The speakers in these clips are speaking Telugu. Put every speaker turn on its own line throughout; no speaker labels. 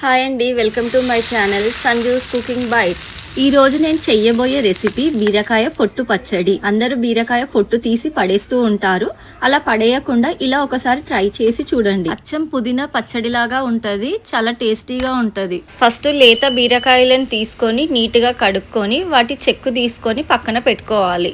హాయ్ అండి welcome to my channel Sanju's cooking bites. ఈ రోజు నేను చెయ్యబోయే రెసిపీ బీరకాయ పొట్టు పచ్చడి. అందరూ బీరకాయ పొట్టు తీసి పడేస్తూ ఉంటారు. అలా పడేయకుండా ఇలా ఒకసారి ట్రై చేసి చూడండి. అచ్చం పుదీనా పచ్చడిలాగా ఉంటుంది చాలా టేస్టీగా ఉంటుంది. ఫస్ట్ లేత బీరకాయలను తీసుకొని నీట్గా కడుక్కొని వాటి చెక్కు తీసుకొని పక్కన పెట్టుకోవాలి.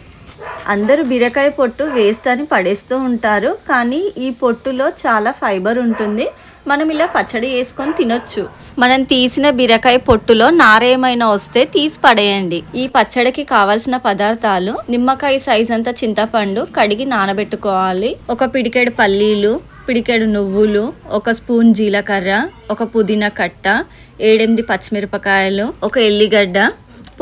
అందరూ బీరకాయ పొట్టు వేస్ట్ అని పడేస్తూ ఉంటారు. కానీ ఈ పొట్టులో చాలా ఫైబర్ ఉంటుంది. మనం ఇలా పచ్చడి వేసుకొని తినొచ్చు. మనం తీసిన బీరకాయ పొట్టులో నారేమైనా వస్తే తీసి పడేయండి. ఈ పచ్చడికి కావాల్సిన పదార్థాలు నిమ్మకాయ సైజ్ అంత చింతపండు కడిగి నానబెట్టుకోవాలి. ఒక పిడికెడు పల్లీలు పిడికెడు నువ్వులు ఒక స్పూన్ జీలకర్ర ఒక పుదీనా కట్ట ఏడెనిమిది పచ్చిమిరపకాయలు ఒక ఎల్లిగడ్డ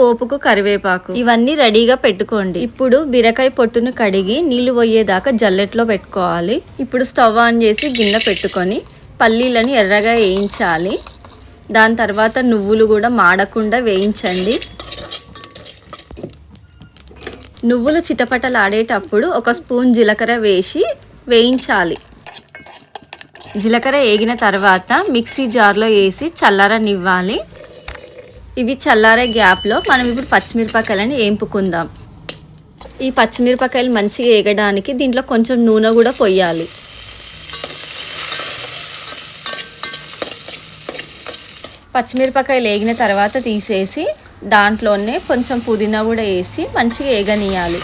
పోపుకు కరివేపాకు. ఇవన్నీ రెడీగా పెట్టుకోండి. ఇప్పుడు బీరకాయ పొట్టును కడిగి నీళ్ళు పోయేదాకా జల్లెట్లో పెట్టుకోవాలి. ఇప్పుడు స్టవ్ ఆన్ చేసి గిన్నె పెట్టుకొని పల్లీలను ఎర్రగా వేయించాలి. దాని తర్వాత నువ్వులు కూడా మాడకుండా వేయించండి. నువ్వులు చిటపటలాడేటప్పుడు ఒక స్పూన్ జీలకర్ర వేసి వేయించాలి. జీలకర్ర వేగిన తర్వాత మిక్సీ జార్లో వేసి చల్లారనివ్వాలి. ఇవి చల్లారే గ్యాప్లో మనం ఇప్పుడు పచ్చిమిరపకాయలని ఏంపుకుందాం. ఈ పచ్చిమిరపకాయలు మంచిగా వేగడానికి దీంట్లో కొంచెం నూనె కూడా పొయ్యాలి పచ్చిమిరపకాయలు వేగిన తర్వాత తీసేసి దాంట్లోనే కొంచెం పుదీనా కూడా వేసి మంచిగా ఏగనియాలి.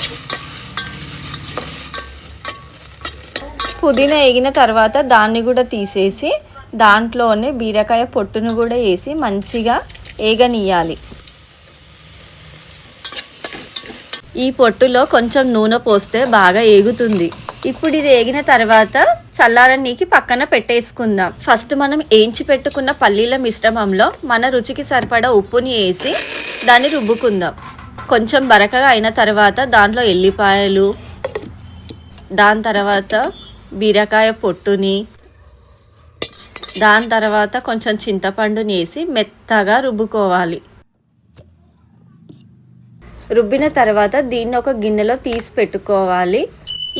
పుదీనా వేగిన తర్వాత దాన్ని కూడా తీసేసి దాంట్లోనే బీరకాయ పొట్టును కూడా వేసి మంచిగా ఏగనీయాలి. ఈ పొట్టులో కొంచెం నూనె పోస్తే బాగా ఏగుతుంది. ఇప్పుడు ఇది ఏగిన తర్వాత చల్లారన్నీకి పక్కన పెట్టేసుకుందాం. ఫస్ట్ మనం ఏంచి పెట్టుకున్న పల్లీల మిశ్రమంలో మన రుచికి సరిపడా ఉప్పుని వేసి దాన్ని రుబ్బుకుందాం. కొంచెం బరకగా అయిన తర్వాత దాంట్లో ఎల్లిపాయలు దాని తర్వాత బీరకాయ పొట్టుని దాని తర్వాత కొంచెం చింతపండుని వేసి మెత్తగా రుబ్బుకోవాలి. రుబ్బిన తర్వాత దీన్ని ఒక గిన్నెలో తీసి పెట్టుకోవాలి.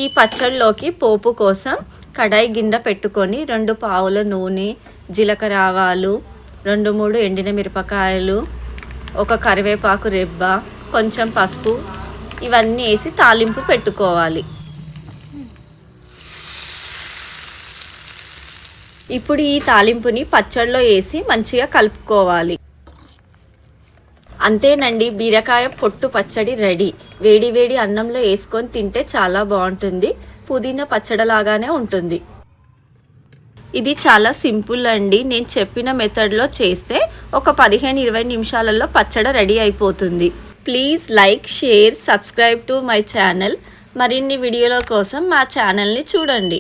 ఈ పచ్చళ్ళలోకి పోపు కోసం కడాయి గిన్నె పెట్టుకొని రెండు పావుల నూనె జీలకర్ర ఆవాలు రెండు మూడు ఎండిన మిరపకాయలు ఒక కరివేపాకు రెబ్బ కొంచెం పసుపు ఇవన్నీ వేసి తాలింపు పెట్టుకోవాలి. ఇప్పుడు ఈ తాలింపుని పచ్చడిలో వేసి మంచిగా కలుపుకోవాలి. అంతేనండి బీరకాయ పొట్టు పచ్చడి రెడీ. వేడి వేడి అన్నంలో వేసుకొని తింటే చాలా బాగుంటుంది. పుదీనా పచ్చడిలాగానే ఉంటుంది. ఇది చాలా సింపుల్ అండి. నేను చెప్పిన మెథడ్లో చేస్తే ఒక పదిహేను ఇరవై నిమిషాలలో పచ్చడి రెడీ అయిపోతుంది. Please like share subscribe to my channel. మరిన్ని వీడియోల కోసం మా ఛానల్ని చూడండి.